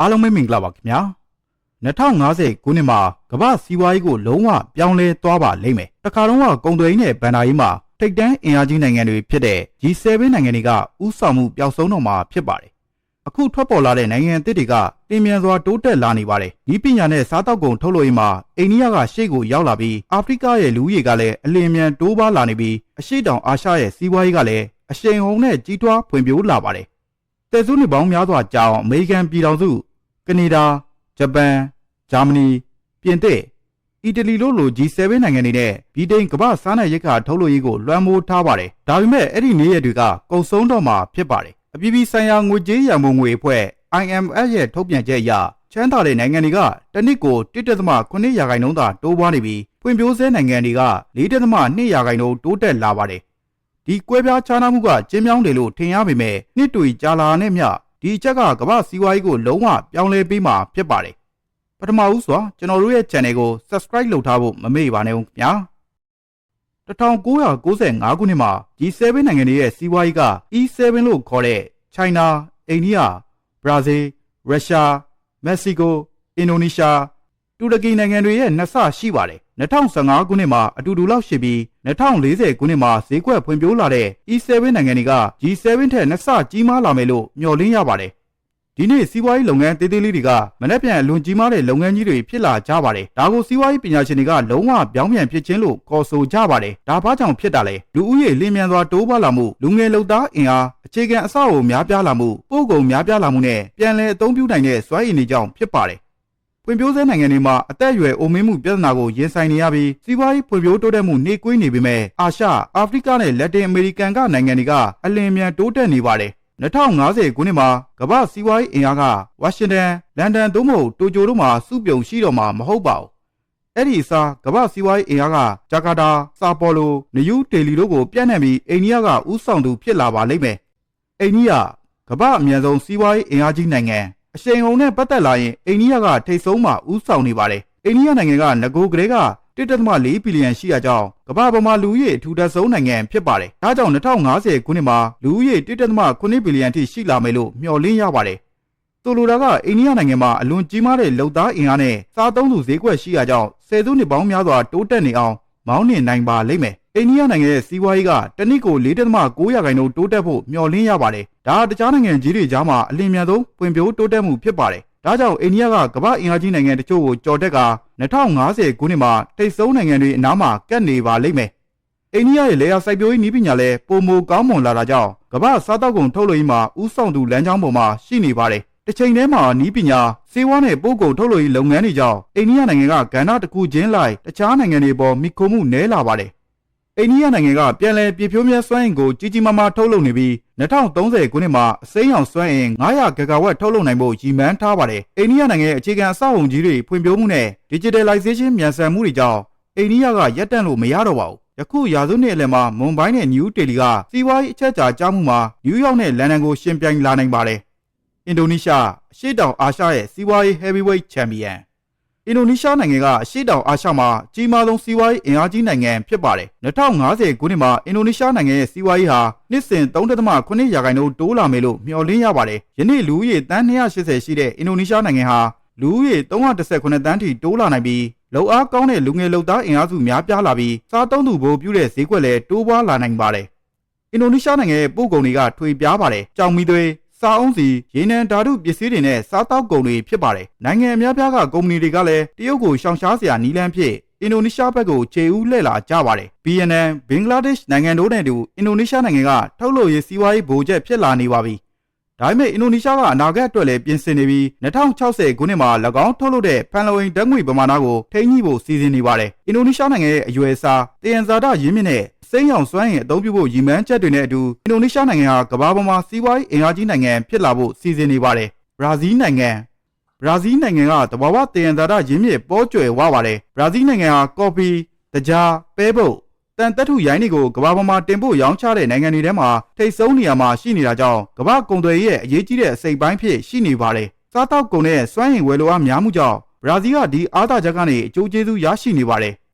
အားလုံးပဲမင်္ဂလာပါခင်ဗျာ2050ခုနှစ်မှာကမ္ဘာစီးပွားရေးကိုလုံးဝပြောင်းလဲသွားပါလိမ့်မယ်တခါတော့ကကုန်သွယ်ရေးနဲ့ဗန်ဒါရေးမှာထိပ်တန်းအင်အားကြီးနိုင်ငံတွေဖြစ်တဲ့ G7 နိုင်ငံတွေကဥဆောင်မှုပျောက်ဆုံးတော့မှာဖြစ်ပါတယ်အခုထွက်ပေါ်လာတဲ့နိုင်ငံအသစ်တွေကတင်မြန်စွာတိုးတက်လာနေပါတယ်ဒီပညာနဲ့စားတောက်ကုန်ထုတ်လုပ်ရေးမှာအိန္ဒိယကရှေ့ကိုရောက်လာပြီးအာဖရိကရဲ့လူဦးရေကလည်းအလင်းမြန်တိုးပွားလာနေပြီးအရှေ့တောင်အာရှရဲ့စီးပွားရေးကလည်းအရှိန်ဟုန်နဲ့ကြီးထွားဖွံ့ဖြိုးလာပါတယ်တဲ့စုနှစ်ပေါင်းများစွာကြာအောင်အမေရိကန်ပြည်ထောင်စု ကနေဒါဂျပန်ဂျာမနီပြင်သစ်အီတလီတို့လို G7 နိုင်ငံတွေနဲ့ဗြိတိန်ကမ္ဘာစားနပ်ရိက္ခာထုတ်လုပ်ရေးကိုလွှမ်းမိုးထားပါတယ်။ဒါပေမဲ့အဲ့ဒီနေရတွေကကုန်ဆုံးတော့မှာဖြစ်ပါတယ်။အပြည်ပြည်ဆိုင်ရာငွေကြေးရန်ပုံငွေအဖွဲ့ IMF ရဲ့ထုတ်ပြန်ချက်အရချမ်းသာတဲ့နိုင်ငံတွေကတစ်နှစ်ကို1.8ရာခိုင်နှုန်းသာတိုးပွားနေပြီးဖွံ့ဖြိုးဆဲနိုင်ငံတွေက4.2ရာခိုင်နှုန်းတိုးတက်လာပါတယ်။ဒီကွဲပြားခြားနားမှုကကျင်းမြောင်းတယ်လို့ထင်ရပေမဲ့နှစ်တွေကြာလာတဲ့မြ ဒီအချက်ကကမ္ဘာစီးပွားရေးကိုလုံးဝပြောင်းလဲပေးမှာဖြစ်ပါတယ်ပထမဦးစွာကျွန်တော်တို့ရဲ့ channel ကို subscribe လုပ်ထားဖို့မမေ့ပါနဲ့ဦးခင်ဗျာ1995ခုနှစ်မှာ G7 နိုင်ငံတွေရဲ့စီးပွားရေးက E7 လို့ခေါ်တဲ့ China, India, Brazil, Russia, Mexico, Indonesia တူရကီနိုင်ငံတွေရဲ့နှစ်ဆရှိပါတယ်2015ခုနှစ်မှာအတူတူလောက်ရှိပြီး2040ခုနှစ်မှာဈေးကွက်ဖွံ့ဖြိုးလာတဲ့ E7 နိုင်ငံတွေက G7 ထက်နှစ်ဆကြီးမားလာမယ်လို့မျှော်လင့်ရပါတယ်ဒီနေ့စီးပွားရေးလုပ်ငန်းသေးသေးလေးတွေကမနေ့ပြန်အလွန်ကြီးမားတဲ့လုပ်ငန်းကြီးတွေဖြစ်လာကြပါတယ်။ဒါကိုစီးပွားရေးပညာရှင်တွေကလုံးဝပြောင်းပြန်ဖြစ်ခြင်းလို့ခေါ်ဆိုကြပါတယ်။ဒါဘာကြောင့်ဖြစ်တာလဲ။လူဦးရေလင်းမြန်စွာတိုးပွားလာမှုလူငယ်လုပ်သားအင်အားအခြေခံအဆောက်အအုံများပြားလာမှုပို့ကုန်များပြားလာမှုနဲ့ပြန်လည်အသုံးပြုနိုင်တဲ့စွမ်းရည်တွေကြောင့်ဖြစ်ပါတယ်။ ဖွံ့ဖြိုးဆဲနိုင်ငံတွေမှာအသက်အရွယ်အိုမင်းမှုပြဿနာကိုရင်ဆိုင်နေရပြီးစီးပွားရေးဖွံ့ဖြိုးတိုးတက်မှုနှေးကွေးနေပေမဲ့အာရှ၊အာဖရိကနဲ့လက်တင်အမေရိကန်ကနိုင်ငံတွေကအလင်းမြန်တိုးတက်နေပါတယ်2050ခုနှစ်မှာကမ္ဘာစီးပွားရေးအင်အားကဝါရှင်တန်လန်ဒန်သို့မဟုတ်တိုကျိုတို့မှာစုပြုံရှိတော့မှာမဟုတ်ပါဘူးအဲ့ဒီအစားကမ္ဘာစီးပွားရေးအင်အားကဂျာကာတာစာပေါ်လိုနယူးဒေလီတို့ကိုပြန့်နှံ့ပြီးအိန္ဒိယကဥဆောင်သူဖြစ်လာပါလိမ့်မယ်အိန္ဒိယကမ္ဘာအမြန်ဆုံးစီးပွားရေးအင်အားကြီးနိုင်ငံ အရှိန်အုံနဲ့ပတ်သက်လာရင်အိန္ဒိယကထိပ်ဆုံးမှာဥဆောင်နေပါတယ်အိန္ဒိယနိုင်ငံကငကိုကလေးက1.4ဘီလီယံရှိရကြောင်းကမ္ဘာပေါ်မှာလူဦးရေအထူထပ်ဆုံးနိုင်ငံဖြစ်ပါတယ်။ဒါကြောင့်2050ခုနှစ်မှာလူဦးရေ1.8ဘီလီယံထိရှိလာမယ်လို့မျှော်လင့်ရပါတယ်။ဆိုလိုတာကအိန္ဒိယနိုင်ငံမှာအလွန်ကြီးမားတဲ့လုံသားအင်အားနဲ့စားသုံးသူဈေးကွက်ရှိရကြောင်းဆယ်စုနှစ်ပေါင်းများစွာတိုးတက်နေအောင်မောင်းနှင်နိုင်ပါလိမ့်မယ်။ အိန္ဒိယနိုင်ငံရဲ့စီးပွားရေးကတနည်းကို4.9ရာခိုင်နှုန်းတိုးတက်ဖို့မျှော်လင့်ရပါတယ်။ဒါတခြားနိုင်ငံကြီးတွေကြားမှာအလင်းမြန်ဆုံးပွင့်ပြိုးတိုးတက်မှုဖြစ်ပါတယ်။ဒါကြောင့်အိန္ဒိယကကမ္ဘာအင်အားကြီးနိုင်ငံတချို့ကိုကြော်တက်က2050ခုနှစ်မှာတိတ်ဆုံးနိုင်ငံတွေအနားမှာကပ်နေပါလိမ့်မယ်။အိန္ဒိယရဲ့လေယာစိုက်ပျိုးရေးနည်းပညာလည်းပုံမကောင်းမွန်လာတာကြောင့်ကမ္ဘာစားတောက်ကုန်ထုတ်လုပ်ရေးမှာဥဆောင်သူလမ်းကြောင်းပေါ်မှာရှိနေပါတယ်။တစ်ချိန်တည်းမှာနည်းပညာစေဝါနဲ့ပို့ကုန်ထုတ်လုပ်ရေးလုပ်ငန်းတွေကြောင့်အိန္ဒိယနိုင်ငံကကဏ္ဍတစ်ခုချင်းလိုက်တခြားနိုင်ငံတွေပေါ်မိခိုမှုနည်းလာပါတယ် အိန္ဒိယနိုင်ငံကပြန်လည်ပြည့်ဖြိုးမြဲစွမ်းအင်ကိုကြီးကြီးမားမားထုတ်လုပ်နေပြီး2030ခုနှစ်မှာအစိမ်းရောင်စွမ်းအင်900ဂီဂါဝက်ထုတ်လုပ်နိုင်ဖို့ရည်မှန်းထားပါတယ်။အိန္ဒိယနိုင်ငံရဲ့အခြေခံအဆောက်အုံကြီးတွေဖွံ့ဖြိုးမှုနဲ့ digitalization မြန်ဆန်မှုတွေကြောင့်အိန္ဒိယကရပ်တန့်လို့မရတော့ပါဘူး။ယခုရာစုနှစ်အလယ်မှာမွန်ဘိုင်းနဲ့နယူးဒေလီကစီးပွားရေးအချက်အချာကြားမှုမှာနယူးယောက်နဲ့လန်ဒန်ကိုရှင်ပြိုင်လာနိုင်ပါတယ်။အင်ဒိုနီးရှားအရှေ့တောင်အာရှရဲ့စီးပွားရေး heavyweight champion အင်ဒိုနီးရှားနိုင်ငံကအရှေ့တောင်အာရှမှာကြီးမားဆုံးစီးပွားရေးအင်အားကြီးနိုင်ငံဖြစ်ပါတယ်။2050ခုနှစ်မှာအင်ဒိုနီးရှားနိုင်ငံရဲ့စီးပွားရေးဟာနှစ်စဉ်3.8ရာခိုင်နှုန်းတိုးလာမယ်လို့မျှော်လင့်ရပါတယ်။ယနေ့လူဦးရေတန်း280ရှိတဲ့အင်ဒိုနီးရှားနိုင်ငံဟာလူဦးရေ318တန်းထိတိုးလာနိုင်ပြီးလုံအားကောင်းတဲ့လူငယ်လုံသားအင်အားစုများပြားလာပြီးစားသုံးသူဘိုးပြုတဲ့ဈေးကွက်လည်းတိုးပွားလာနိုင်ပါတယ်။အင်ဒိုနီးရှားနိုင်ငံရဲ့ပို့ကုန်တွေကထွေပြားပါတယ်။ကြောင်မီသွေး စားအုံးစီရေနံဓာတုပစ္စည်းတွေနဲ့စားတောက်ကုန်တွေဖြစ်ပါတယ်။နိုင်ငံအများပြားကကုမ္ပဏီတွေကလည်းတရုတ်ကိုရှောင်ရှားစရာနီးလန်းဖြစ်အင်ဒိုနီးရှားဘက်ကိုခြေဦးလှည့်လာကြပါတယ်။ BNN ဘင်္ဂလားဒေ့ရှ်နိုင်ငံတို့နဲ့တူအင်ဒိုနီးရှားနိုင်ငံကထုတ်လုပ်ရေးစီးပွားရေးဗိုလ်ချက်ဖြစ်လာနေပါပြီ။ဒါပေမဲ့အင်ဒိုနီးရှားကအနာဂတ်အတွက်လည်းပြင်ဆင်နေပြီး2060ခုနှစ်မှာ၎င်းထုတ်လုပ်တဲ့ဖန်လုံအိမ်ဓာတ်ငွေပမာဏကိုထိန်းညှိဖို့စီစဉ်နေပါတယ်။အင်ဒိုနီးရှားနိုင်ငံရဲ့အရွယ်အစားတယံဇာတရင်းမြစ်နဲ့ စိမ်းရောင်စွမ်းအင်အသုံးပြုဖို့ရည်မှန်းချက်တွေနဲ့အတူအင်ဒိုနီးရှားနိုင်ငံဟာကမ္ဘာပေါ်မှာစီးပွားရေးအင်အားကြီးနိုင်ငံဖြစ်လာဖို့စီစဉ်နေပါတယ်။ဘရာဇီးနိုင်ငံဘရာဇီးနိုင်ငံကတဘာဝတယံဇာတရင်းမြစ်ပေါ်ကျွယ်ဝပါတယ်။ဘရာဇီးနိုင်ငံဟာကော်ဖီ၊တကြား၊ပဲပုတ်တန်တက်ထုရိုင်းတွေကိုကမ္ဘာပေါ်မှာတင်ပို့ရောင်းချတဲ့နိုင်ငံတွေထဲမှာထိပ်ဆုံးနေရာမှာရှိနေတာကြောင့်ကမ္ဘာကုန်သွယ်ရေးရဲ့အရေးကြီးတဲ့အစိတ်ပိုင်းဖြစ်ရှိနေပါတယ်။စားတောက်ကုန်တဲ့စွမ်းအင်ဝယ်လိုအားများမှုကြောင့်ဘရာဇီးကဒီအားသာချက်ကနေအကျိုးကျေးဇူးရရှိနေပါတယ်။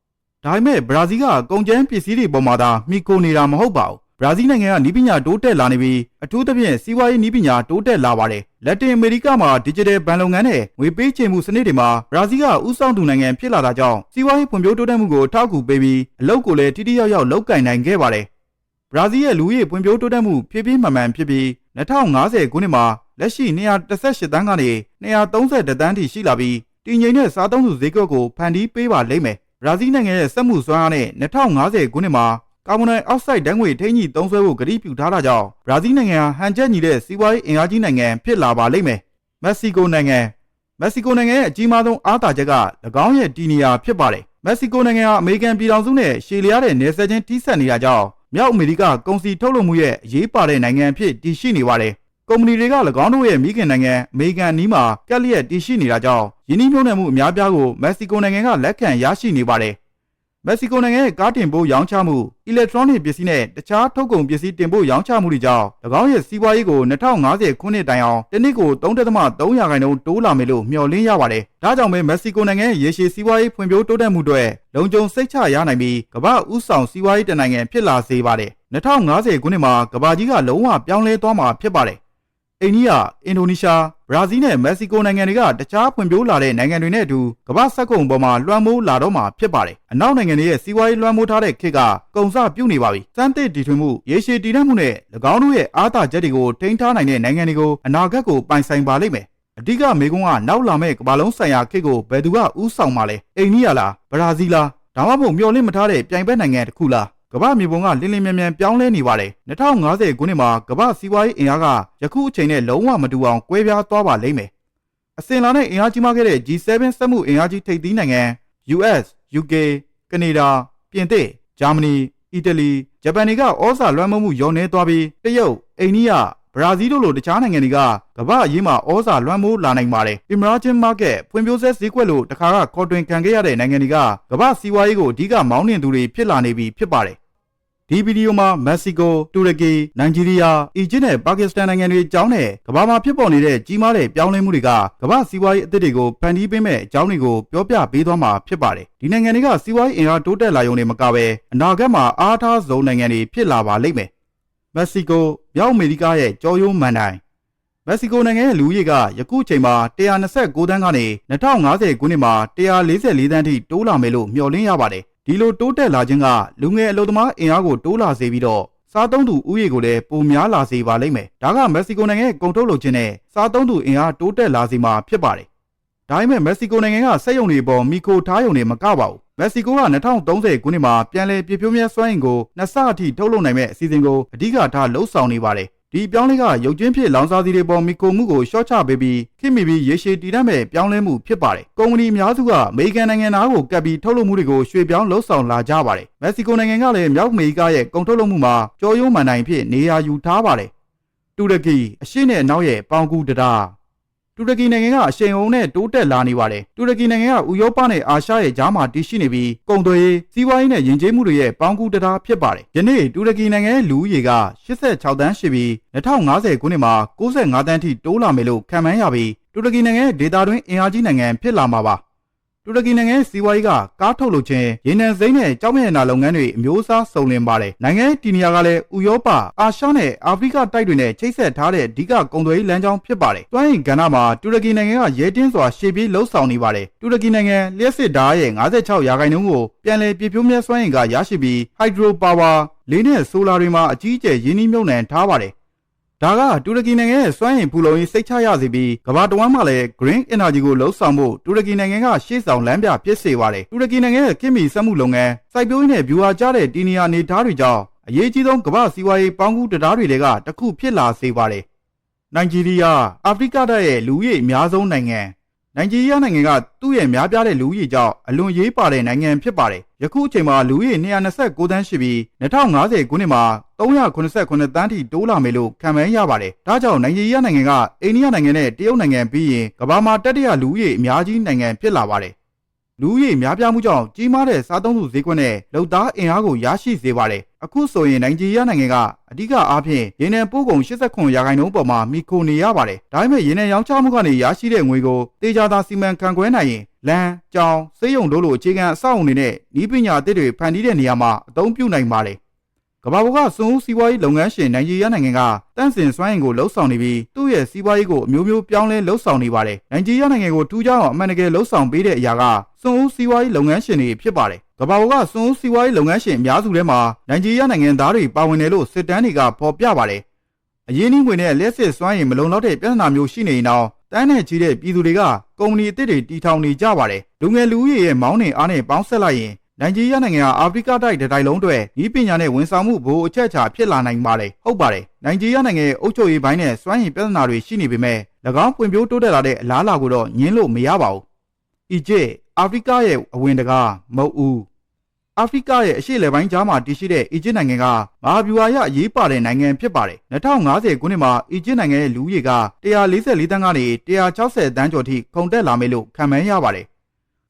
ဒါပေမဲ့ဘရာဇီးကကုန်ကျန်းပစ္စည်းတွေပေါ်မှာသာမှီခိုနေတာမဟုတ်ပါဘူးဘရာဇီးနိုင်ငံကနီးပညာတိုးတက်လာနေပြီးအထူးသဖြင့်စီးပွားရေးနီးပညာတိုးတက်လာပါတယ်လက်တင်အမေရိကမှာ digital ဘဏ်လုပ်ငန်းနဲ့ငွေပေးချေမှုစနစ်တွေမှာဘရာဇီးကဥဆောင်သူနိုင်ငံဖြစ်လာတာကြောင့်စီးပွားရေးဖွံ့ဖြိုးတိုးတက်မှုကိုထောက်ကူပေးပြီးအလုပ်ကိုလည်းထိထိရောက်ရောက်လုပ်ကိုင်နိုင်ခဲ့ပါတယ်ဘရာဇီးရဲ့လူဦးရေဖွံ့ဖြိုးတိုးတက်မှုဖြည်းဖြည်းမှန်မှန်ဖြစ်ပြီး2050ခုနှစ်မှာလက်ရှိ118တန်းကနေ130တန်းထိရှိလာပြီးတည်ငြိမ်တဲ့စားသုံးသူဈေးကွက်ကိုဖန်တီးပေးပါလိမ့်မယ် ဘရာဇီးနိုင်ငံရဲ့စက်မှုစွမ်းအားနဲ့2050ခုနှစ်မှာကာဗွန်ဒိုင်အောက်ဆိုက်ဓာတ်ငွေထိန်းညှိသုံးစွဲဖို့ကတိပြုထားတာကြောင့်ဘရာဇီးနိုင်ငံဟာဟန်ချက်ညီတဲ့စီးပွားရေးအင်အားကြီးနိုင်ငံဖြစ်လာပါလိမ့်မယ်မက္ဆီကိုနိုင်ငံမက္ဆီကိုနိုင်ငံရဲ့အကြီးမားဆုံးအားသာချက်က၎င်းရဲ့တီနီယာဖြစ်ပါတယ်မက္ဆီကိုနိုင်ငံဟာအမေရိကန်ပြည်ထောင်စုနဲ့ရှေလျားတဲ့နယ်စပ်ချင်းထိစပ်နေတာကြောင့်မြောက်အမေရိကကုန်စည်ထုတ်လုပ်မှုရဲ့အရေးပါတဲ့နိုင်ငံအဖြစ်တည်ရှိနေပါတယ် ကုမ္ပဏီတွေက၎င်းတို့ရဲ့မိခင်နိုင်ငံအမေရိကန်နီးမှာကက်လျက်တည်ရှိနေတာကြောင့်ယင်းနှိမ့်နှံမှုအများပြားကိုမက္ဆီကိုနိုင်ငံကလက်ခံရရှိနေပါတယ်မက္ဆီကိုနိုင်ငံရဲ့ကားတင်ပို့ရောင်းချမှုအီလက်ထရောနစ်ပစ္စည်းနဲ့တခြားထုတ်ကုန်ပစ္စည်းတင်ပို့ရောင်းချမှုတွေကြောင့်၎င်းရဲ့စီးပွားရေးကို2050ခုနှစ်တိုင်အောင်တစ်နှစ်ကို3.3ရာခိုင်နှုန်းတိုးလာမယ်လို့မျှော်လင့်ရပါတယ်။ဒါကြောင့်ပဲမက္ဆီကိုနိုင်ငံရဲ့ရေရှည်စီးပွားရေးဖွံ့ဖြိုးတိုးတက်မှုတွေလုံခြုံစိတ်ချရနိုင်ပြီးကမ္ဘာဥဆောင်စီးပွားရေးတနိုင်ငံဖြစ်လာစေပါတယ်။2050ခုနှစ်မှာကမ္ဘာကြီးကလုံးဝပြောင်းလဲသွားမှာဖြစ်ပါတယ်။ အိန္ဒိယ၊အင်ဒိုနီးရှား၊ဘရာဇီးနဲ့မက္ဆီကိုနိုင်ငံတွေကတခြားဖွံ့ဖြိုးလာတဲ့နိုင်ငံတွေနဲ့အတူကမ္ဘာစက်ကုံပေါ်မှာလွှမ်းမိုးလာတော့မှာဖြစ်ပါတယ်။အနောက်နိုင်ငံတွေရဲ့စီးပွားရေးလွှမ်းမိုးထားတဲ့ခေတ်ကကုန်စပြုတ်နေပါပြီ။စမ်းသစ်တည်ထွင်မှု၊ရေရှည်တည်တံ့မှုနဲ့၎င်းတို့ရဲ့အားသာချက်တွေကိုထိန်းထားနိုင်တဲ့နိုင်ငံတွေကိုအနာဂတ်ကိုပိုင်ဆိုင်ပါလိမ့်မယ်။အဓိကမေကွန်းကနောက်လာမဲ့ကမ္ဘာလုံးဆိုင်ရာခေတ်ကိုဘယ်သူကဥဆောင်မှာလဲ။အိန္ဒိယလား၊ဘရာဇီးလားဒါမှမဟုတ်မျှော်လင့်မထားတဲ့ပြိုင်ဘက်နိုင်ငံတစ်ခုလား ကမ္ဘာမြေပုံကလင်းလင်းမြန်မြန်ပြောင်းလဲနေပါတယ်2050ခုနှစ်မှာကမ္ဘာစီးပွားရေးအင်အားကယခုအချိန်နဲ့လုံးဝမတူအောင်ကွဲပြားသွားပါလိမ့်မယ်အစဉ်လာတဲ့အင်အားကြီးမားခဲ့တဲ့ G7 စက်မှုအင်အားကြီးထိပ်သီးနိုင်ငံ US, UK, ကနေဒါ၊ပြင်သစ်၊ဂျာမနီ၊အီတလီ၊ဂျပန်တွေကဩဇာလွှမ်းမိုးမှုညှော်နှဲသွားပြီးတရုတ်၊အိန္ဒိယ၊ဘရာဇီးတို့လိုတခြားနိုင်ငံတွေကကမ္ဘာအရေးမှာဩဇာလွှမ်းမိုးလာနိုင်ပါတယ်။ Emerging Market ဖွံ့ဖြိုးဆဲဈေးကွက်လို့တခါကခေါ်တွင်ခံခဲ့ရတဲ့နိုင်ငံတွေကကမ္ဘာစီးပွားရေးကိုအဓိကမောင်းနှင်သူတွေဖြစ်လာနေပြီဖြစ်ပါတယ် ဒီဗီဒီယိုမှာမက္ဆီကို၊တူရကီ၊နိုင်ဂျီးရီးယား၊အီဂျစ်နဲ့ပါကစ္စတန်နိုင်ငံတွေအကြောင်းနဲ့ကမ္ဘာမှာဖြစ်ပေါ်နေတဲ့ကြီးမားတဲ့ပြောင်းလဲမှုတွေကကမ္ဘာစီးပွားရေးအသစ်တွေကိုဖန်တီးပေးမဲ့အကြောင်းတွေကိုပြောပြပေးသွားမှာဖြစ်ပါတယ်။ဒီနိုင်ငံတွေကစီးပွားရေးအင်အားတိုးတက်လာရုံနဲ့မကဘဲအနာဂတ်မှာအားထားဆုံးနိုင်ငံတွေဖြစ်လာပါလိမ့်မယ်။မက္ဆီကိုမြောက်အမေရိကရဲ့ကြောရိုးမန်တိုင်မက္ဆီကိုနိုင်ငံရဲ့လူဦးရေကယခုချိန်မှာ129တန်းကနေ2050ခုနှစ်မှာ144တန်းထိတိုးလာမယ်လို့မျှော်လင့်ရပါတယ်။ ဒီလိုတိုးတက်လာခြင်းကလူငယ်အလုပ်သမားအင်အားကိုတိုးလာစေပြီးတော့စားသုံးသူဥယေကိုလည်းပိုများလာစေပါလိမ့်မယ်။ဒါကမက္ဆီကိုနိုင်ငံရဲ့ကုန်ထုတ်လုပ်ခြင်းနဲ့စားသုံးသူအင်အားတိုးတက်လာစေမှာဖြစ်ပါတယ်။ဒါပေမဲ့မက္ဆီကိုနိုင်ငံကစက်ရုံတွေပေါ်မီခိုထားရုံတွေမကပါဘူး။မက္ဆီကိုက2030ခုနှစ်မှာပြန်လည်ပြည့်ဖြိုးမြဲစွမ်းအင်ကိုနှစ်ဆအထိထုတ်လုပ်နိုင်မဲ့အစီအစဉ်ကိုအဓိကထားလှုပ်ဆောင်နေပါတယ် ဒီပြောင်းလဲကရုပ်ချင်းဖြစ်လောင်စာစီတွေပေါ်မီကိုမှုကိုရှော့ချပေးပြီးခင်မီပြီးရေရှည်တည်တတ်မဲ့ပြောင်းလဲမှုဖြစ်ပါတယ်။ကုမ္ပဏီအများစုကအမေရိကန်နိုင်ငံသားကိုကပ်ပြီးထုတ်လုပ်မှုတွေကိုရွှေ့ပြောင်းလှုပ်ဆောင်လာကြပါတယ်။မက္ဆီကိုနိုင်ငံကလည်းမြောက်အမေရိကရဲ့ကုန်ထုတ်လုပ်မှုမှာကြော်ရုံးမှန်တိုင်ဖြစ်နေရာယူထားပါတယ်။တူရကီအရှေ့နဲ့အနောက်ရဲ့ပေါင်ကူတရာ တူရကီနိုင်ငံကအရှိန်အဟုန်နဲ့တိုးတက်လာနေပါတယ်။တူရကီနိုင်ငံကဥရောပနဲ့အာရှရဲ့ကြားမှာတည်ရှိနေပြီးကုန်သွယ်ရေးစီးပွားရေးနဲ့ယဉ်ကျေးမှုတွေရဲ့ပေါင်းကူးတရားဖြစ်ပါတယ်။ယနေ့တူရကီနိုင်ငံရဲ့လူဦးရေက86တန်းရှိပြီး2050ခုနှစ်မှာ65တန်းထိတိုးလာမယ်လို့ခန့်မှန်းရပြီးတူရကီနိုင်ငံရဲ့ဒေသတွင်းအင်အားကြီးနိုင်ငံဖြစ်လာမှာပါ။ တူရကီနိုင်ငံရဲ့စီးပွားရေးကကားထုတ်လုပ်ခြင်းရေနံစိမ်းနဲ့ကြောက်မြင့်နာလုပ်ငန်းတွေအမျိုးအစားစုံလင်ပါတယ်။နိုင်ငံရဲ့တီနီယာကလည်းဥရောပ၊အာရှနဲ့အာဖရိကတိုက်တွေနဲ့ချိတ်ဆက်ထားတဲ့အဓိကကုန်သွယ်ရေးလမ်းကြောင်းဖြစ်ပါတယ်။တွိုင်းရင်ကဏ္ဍမှာတူရကီနိုင်ငံကရဲတင်းစွာရှေ့ပြေးလှုပ်ဆောင်နေပါတယ်။တူရကီနိုင်ငံလျှက်စစ်ဓာတ်ရဲ့56ရာခိုင်နှုန်းကိုပြန်လည်ပြည့်ဖြိုးမြဲစွမ်းအင်ကရရှိပြီးဟိုက်ဒရိုပါဝါလေးနဲ့ဆိုလာတွေမှာအကြီးအကျယ်ရင်းနှီးမြှုပ်နှံထားပါတယ် ဒါကတူရကီနိုင်ငံရဲ့စွမ်းအင်ပူလုံရေးစိတ်ချရစေပြီးကမ္ဘာတဝန်းမှာလည်း green energy ကိုလှုပ်ဆောင်ဖို့တူရကီနိုင်ငံကရှေ့ဆောင်လမ်းပြဖြစ်စေပါတယ်တူရကီနိုင်ငံရဲ့ကိမီစက်မှုလုပ်ငန်းစိုက်ပျိုးရေးနဲ့ဗျူဟာကျတဲ့တီနီယာနေသားတွေကြောင့်အရေးကြီးဆုံးကမ္ဘာစီးပွားရေးပေါင်းကူးတရားတွေကတစ်ခုဖြစ်လာစေပါတယ်နိုင်ဂျီးရီးယားအာဖရိကတိုက်ရဲ့လူဦးရေအများဆုံးနိုင်ငံ နိုင်ဂျီးရီးယားနိုင်ငံကသူ့ရဲ့များပြားတဲ့လူဦးရေကြောင့်အလွန်ရေးပါတဲ့နိုင်ငံဖြစ်ပါတယ်။ယခုအချိန်မှာလူဦးရေ229တန်းရှိပြီး2050ခုနှစ်မှာ389တန်းထိတိုးလာမယ်လို့ခန့်မှန်းရပါတယ်။ဒါကြောင့်နိုင်ဂျီးရီးယားနိုင်ငံကအိန္ဒိယနိုင်ငံနဲ့တရုတ်နိုင်ငံပြီးရင်ကမ္ဘာမှာတတိယလူဦးရေအများကြီးနိုင်ငံဖြစ်လာပါတယ် လူဦးရေများပြားမှုကြောင့်ကြီးမားတဲ့စားသုံးသူဈေးကွက်နဲ့လုံသားအင်အားကိုရရှိစေပါတယ်။အခုဆိုရင်နိုင်ဂျီးရီးယားနိုင်ငံကအဓိကအားဖြင့်ရေနံပို့ကုန်89ရာခိုင်နှုန်းပေါ်မှာမိခိုနေရပါတယ်။ဒါပေမဲ့ရေနံရောင်းချမှုကနေရရှိတဲ့ငွေကိုတေချာသာစီမံခန့်ခွဲနိုင်ရင်လမ်း၊ကြောင်၊စေးရုံတို့လိုအခြေခံအဆောက်အုံတွေနဲ့ဤပညာအသစ်တွေဖန်တီးတဲ့နေရာမှာအသုံးပြုနိုင်ပါတယ်။ ကမ္ဘာပေါ်ကစွန်ဦးစီးပွားရေးလုပ်ငန်းရှင်နိုင်ဂျီးယားနိုင်ငံကတန့်စင်စွမ်းအင်ကိုလှုပ်ဆောင်နေပြီးသူ့ရဲ့စီးပွားရေးကိုအမျိုးမျိုးပြောင်းလဲလှုပ်ဆောင်နေပါတယ်။နိုင်ဂျီးယားနိုင်ငံကိုထူးခြားအောင်အမှန်တကယ်လှုပ်ဆောင်ပေးတဲ့အရာကစွန်ဦးစီးပွားရေးလုပ်ငန်းရှင်တွေဖြစ်ပါတယ်။ကမ္ဘာပေါ်ကစွန်ဦးစီးပွားရေးလုပ်ငန်းရှင်အများစုထဲမှာနိုင်ဂျီးယားနိုင်ငံသားတွေပါဝင်တယ်လို့စစ်တမ်းတွေကဖော်ပြပါတယ်။အရင်းနှီးငွေနဲ့လက်စစ်စွမ်းရည်မလုံလောက်တဲ့ပြဿနာမျိုးရှိနေရင်တော့တန်းနဲ့ချီတဲ့ပြည်သူတွေကကုမ္ပဏီအသစ်တွေတီထောင်နေကြပါတယ်။လူငယ်လူဦးရေရဲ့မောင်းနှင်အားနဲ့ပေါင်းဆက်လိုက်ရင် နိုင်ဂျီးယားနိုင်ငံဟာအာဖရိကတိုက်တစ်တိုင်းလုံးအတွက်ဤပညာနဲ့ဝန်ဆောင်မှုဘိုးအချက်ချာဖြစ်လာနိုင်ပါတယ်။ဟုတ်ပါတယ်။နိုင်ဂျီးယားနိုင်ငံရဲ့အုပ်ချုပ်ရေးပိုင်းနဲ့စွမ်းရည်ပြဿနာတွေရှိနေပေမဲ့၎င်းပွင့်ပြိုးတိုးတက်လာတဲ့အလားအလာကိုတော့ညင်းလို့မရပါဘူး။အီဂျစ်အာဖရိကရဲ့အဝင်တကားမဟုတ်ဘူး။အာဖရိကရဲ့အရှေ့လယ်ပိုင်းကြားမှာတည်ရှိတဲ့အီဂျစ်နိုင်ငံကမဟာဗျူဟာရအရေးပါတဲ့နိုင်ငံဖြစ်ပါတယ်။2050ခုနှစ်မှာအီဂျစ်နိုင်ငံရဲ့လူဦးရေက144တန်းကနေ160တန်းကျော်ထိခုန်တက်လာမယ်လို့ခန့်မှန်းရပါတယ်။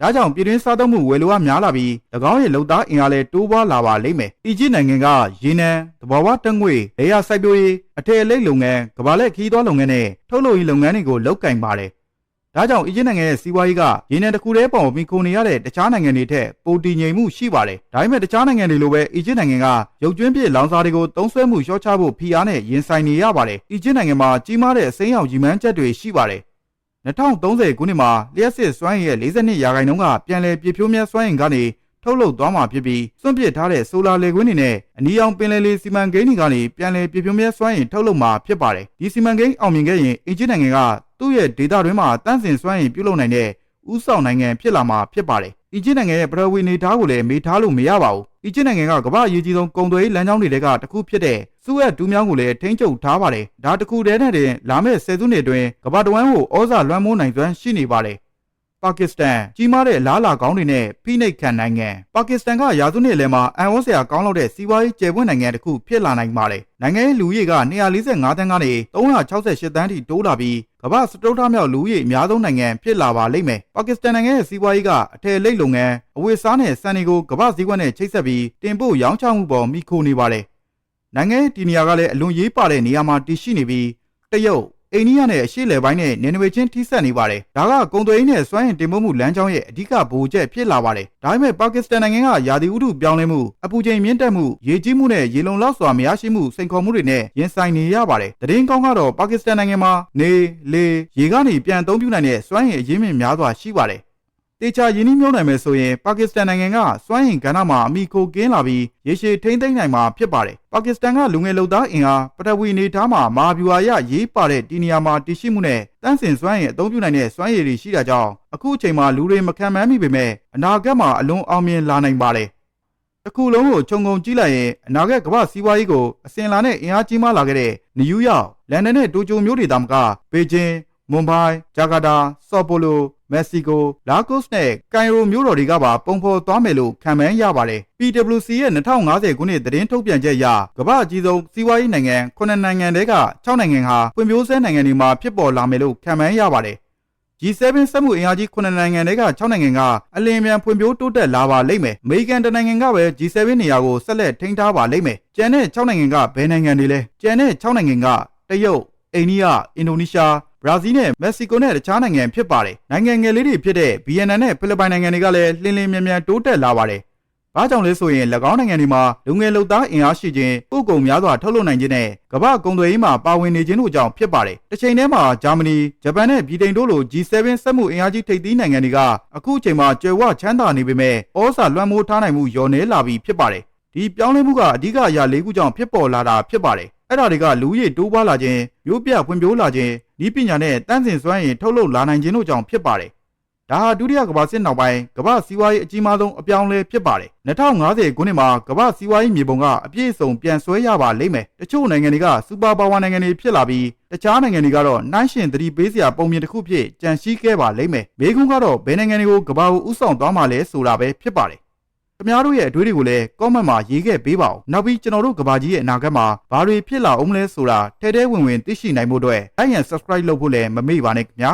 ဒါကြောင့်ပြည်တွင်းစားသုံးမှုဝယ်လိုအားများလာပြီး၎င်းရဲ့လုံသားအင်အားလည်းတိုးပွားလာပါလိမ့်မယ်။အီဂျစ်နိုင်ငံကရေနံ၊သဘာဝတက်ငွေ၊လေယာစိုက်ပျိုးရေး၊အထည်အလိပ်လုပ်ငန်း၊ကမ္ဘာလက်ခီးသွွားလုပ်ငန်းနဲ့ထုတ်လုပ်ရေးလုပ်ငန်းတွေကိုလုပ်ကင်ပါတယ်။ဒါကြောင့်အီဂျစ်နိုင်ငံရဲ့စီးပွားရေးကရေနံတစ်ခုတည်းပေါ်ပြီးကိုနေရတဲ့တခြားနိုင်ငံတွေထက်ပိုတည်ငြိမ်မှုရှိပါတယ်။ဒါပေမဲ့တခြားနိုင်ငံတွေလိုပဲအီဂျစ်နိုင်ငံကရုပ်ကျွင်းပြစ်လောင်စာတွေကိုသုံးစွဲမှုလျှော့ချဖို့ဖိအားနဲ့ရင်ဆိုင်နေရပါတယ်။အီဂျစ်နိုင်ငံမှာကြီးမားတဲ့အစိမ်းရောင်ကြီးမန်းချက်တွေရှိပါတယ်။ 2030ခုနှစ်မှာလျှက်စစ်စွမ်းအင်ရဲ့42ရာခိုင်နှုန်းကပြန်လည်ပြည့်ဖြိုးမြဲစွမ်းအင်ကနေထုတ်လုပ်သွားမှာဖြစ်ပြီးစွန့်ပစ်ထားတဲ့ဆိုလာလေကွင်းတွေနဲ့အနီရောင်ပင်လယ်လေးစီမံကိန်းတွေကနေပြန်လည်ပြည့်ဖြိုးမြဲစွမ်းအင်ထုတ်လုပ်မှာဖြစ်ပါတယ်။ဒီစီမံကိန်းအောင်မြင်ခဲ့ရင်အင်ဂျင်နိုင်ငံကသူ့ရဲ့ဒေတာတွင်းမှာတန့်စင်စွမ်းအင်ပြုလုပ်နိုင်တဲ့ ဥဆောင်နိုင်ငံဖြစ်လာမှာဖြစ်ပါတယ်။အီဂျစ်နိုင်ငံရဲ့ပထဝီနေသားကိုလည်းမေ့ထားလို့မရပါဘူး။အီဂျစ်နိုင်ငံကကမ္ဘာအရေးကြီးဆုံးကုန်သွယ်ရေးလမ်းကြောင်းတွေကတစ်ခုဖြစ်တဲ့စူးအက်ဒူးမြောင်းကိုလည်းထိန်းချုပ်ထားပါတယ်။ဒါတစ်ခုတည်းနဲ့တင်လာမယ့်ဆယ်စုနှစ်အတွင်းကမ္ဘာတဝန်းကိုဩဇာလွှမ်းမိုးနိုင်စွမ်းရှိနေပါတယ်။ ပါကစ္စတန်ကြီးမားတဲ့လားလာကောင်းတွေနဲ့ဖိနှိပ်ခံနိုင်ငံပါကစ္စတန်ကရာစုနှစ်လယ်မှာအန်ဝတ်စရာကောင်းလောက်တဲ့စီးပွားရေးကျယ်ပွင့်နိုင်ငံတစ်ခုဖြစ်လာနိုင်ပါတယ်။နိုင်ငံရဲ့လူဦးရေက245တန်းကနေ368တန်းထိတိုးလာပြီးကမ္ဘာစတုထမြောက်လူဦးရေအများဆုံးနိုင်ငံဖြစ်လာပါလိမ့်မယ်။ပါကစ္စတန်နိုင်ငံရဲ့စီးပွားရေးကအထည်လိပ်လုပ်ငန်းအဝတ်စားနဲ့စံတွေကိုကမ္ဘာစည်းကွက်နဲ့ချိတ်ဆက်ပြီးတင်ပို့ရောင်းချမှုပေါ်မိခိုနေပါတယ်။နိုင်ငံရဲ့ဒီနေရာကလည်းအလွန်ရေးပါတဲ့နေရာမှာတည်ရှိနေပြီးတရုတ် အိန္ဒိယနဲ့အရှေ့လယ်ပိုင်းနဲ့နယ်နိမိတ်ချင်းထိစပ်နေပါတယ်။ဒါကကုန်သွယ်ရေးနဲ့စွမ်းအင်တင်ပို့မှုလမ်းကြောင်းရဲ့အဓိကဗဟိုချက်ဖြစ်လာပါတယ်။ဒါပေမဲ့ပါကစ္စတန်နိုင်ငံကယာတီဥတုပြောင်းလဲမှုအပူချိန်မြင့်တက်မှုရေကြီးမှုနဲ့ရေလုံလောက်စွာမရရှိမှုစိန်ခေါ်မှုတွေနဲ့ရင်ဆိုင်နေရပါတယ်။တရင်ကောင်းကတော့ပါကစ္စတန်နိုင်ငံမှာနေလေရေကနေပြန်အသုံးပြုနိုင်တဲ့စွမ်းအင်အရင်းမြစ်များစွာရှိပါတယ်။ တေချာယင်းနှမြုံနိုင်မယ်ဆိုရင်ပါကစ္စတန်နိုင်ငံကစွမ်းအင်ကဏ္ဍမှာအမိကိုကင်းလာပြီးရေရှည်ထိမ့်သိမ်းနိုင်မှာဖြစ်ပါတယ်။ပါကစ္စတန်ကလူငယ်လူသားအင်အားပထဝီနေသားမှာမာဗျူဟာရရေးပါတဲ့ဒီနေရာမှာတည်ရှိမှုနဲ့တန်းစင်စွမ်းအင်အသုံးပြုနိုင်တဲ့စွမ်းရည်တွေရှိတာကြောင့်အခုအချိန်မှာလူတွေမခံမှန်းမိပေမဲ့အနာဂတ်မှာအလွန်အောင်မြင်လာနိုင်ပါတယ်။တစ်ခုလုံးကိုခြုံငုံကြည့်လိုက်ရင်အနာဂတ်ကမ္ဘာစီးပွားရေးကိုအစဉ်လာနဲ့အင်အားကြီးမားလာခဲ့တဲ့နယူးယောက်လန်ဒန်နဲ့တိုကျိုမြို့တွေတာမကဘေကျင်း မွန်ဘိုင်းဂျာကာတာဆော့ပိုလိုမက္ဆီကိုလာကိုစ်နဲ့ကိုင်ရိုမြို့တော်တွေကပါပုံဖော်သွားမယ်လို့ခန့်မှန်းရပါတယ် PWC ရဲ့2050ခုနှစ်သတင်းထုတ်ပြန်ချက်အရကမ္ဘာအကြီးဆုံးစီးပွားရေးနိုင်ငံ9နိုင်ငံတဲက6နိုင်ငံဟာဖွံ့ဖြိုးဆဲနိုင်ငံတွေမှာဖြစ်ပေါ်လာမယ်လို့ခန့်မှန်းရပါတယ် G7 စက်မှုအင်အားကြီး9နိုင်ငံတဲက6နိုင်ငံကအလင်းမြန်ဖွံ့ဖြိုးတိုးတက်လာပါလိမ့်မယ်။အမေရိကန်တနိုင်ငံကပဲ G7 နေရာကိုဆက်လက်ထိန်းထားပါလိမ့်မယ်။ကျန်တဲ့6နိုင်ငံကဘယ်နိုင်ငံတွေလဲ။ကျန်တဲ့6နိုင်ငံကတရုတ်၊အိန္ဒိယ၊အင်ဒိုနီးရှား ဘရာဇီးနဲ့မက္ဆီကိုနဲ့တခြားနိုင်ငံဖြစ်ပါတယ်။နိုင်ငံငယ်လေးတွေဖြစ်တဲ့ဗီယက်နမ်နဲ့ဖိလစ်ပိုင်နိုင်ငံတွေကလည်းလှင်းလင်းမြန်မြန်တိုးတက်လာပါတယ်။ဘာကြောင့်လဲဆိုရင်၎င်းနိုင်ငံတွေမှာလူငယ်လူသားအင်အားရှိခြင်းပို့ကုန်များစွာထုတ်လုပ်နိုင်ခြင်းနဲ့ကမ္ဘာကုန်သွယ်ရေးမှာပါဝင်နေခြင်းတို့ကြောင့်ဖြစ်ပါတယ်။တစ်ချိန်တည်းမှာဂျာမနီ၊ဂျပန်နဲ့ဗြိတိန်တို့လို G7 စက်မှုအင်အားကြီးထိပ်သီးနိုင်ငံတွေကအခုချိန်မှာကြွယ်ဝချမ်းသာနေပေမဲ့ဩဇာလွှမ်းမိုးထားနိုင်မှုလျော့နည်းလာပြီးဖြစ်ပါတယ်။ဒီပြောင်းလဲမှုကအဓိကအရာ၄ခုကြောင့်ဖြစ်ပေါ်လာတာဖြစ်ပါတယ်။အဲ့ဒါတွေကလူကြီးတိုးပွားလာခြင်းမျိုးပြဖွံ့ဖြိုးလာခြင်း ဤပညာနဲ့တန်းစင်စွမ်းရည်ထုတ်လုပ်လာနိုင်ခြင်းတို့ကြောင့်ဖြစ်ပါတယ်။ဒါဟာဒုတိယကမ္ဘာစစ်နောက်ပိုင်းကမ္ဘာစီးပွားရေးအကြီးမားဆုံးအပြောင်းလဲဖြစ်ပါတယ်။2050ခုနှစ်မှာကမ္ဘာစီးပွားရေးမြေပုံကအပြည့်အစုံပြန်ဆွဲရပါလိမ့်မယ်။တချို့နိုင်ငံတွေကစူပါပါဝါနိုင်ငံတွေဖြစ်လာပြီးတခြားနိုင်ငံတွေကတော့နှိုင်းရှင်သတိပေးစရာပုံမြင်တစ်ခုဖြစ်ကြန့်ရှိခဲ့ပါလိမ့်မယ်။မိခွန်းကတော့ဘယ်နိုင်ငံတွေကိုကမ္ဘာကိုဥဆောင်သွားမှာလဲဆိုတာပဲဖြစ်ပါတယ် ခင်ဗျားတို့ရဲ့အတွေးတွေကိုလည်း comment မှာရေးခဲ့ပေးပါဦးနောက်ပြီးကျွန်တော်တို့ကဘာကြီးရဲ့အနာဂတ်မှာဘာတွေဖြစ်လာအောင်မလဲဆိုတာထဲထဲဝင်ဝင်သိရှိနိုင်ဖို့အတွက် like and subscribe လုပ်ဖို့လည်းမမေ့ပါနဲ့ခင်ဗျာ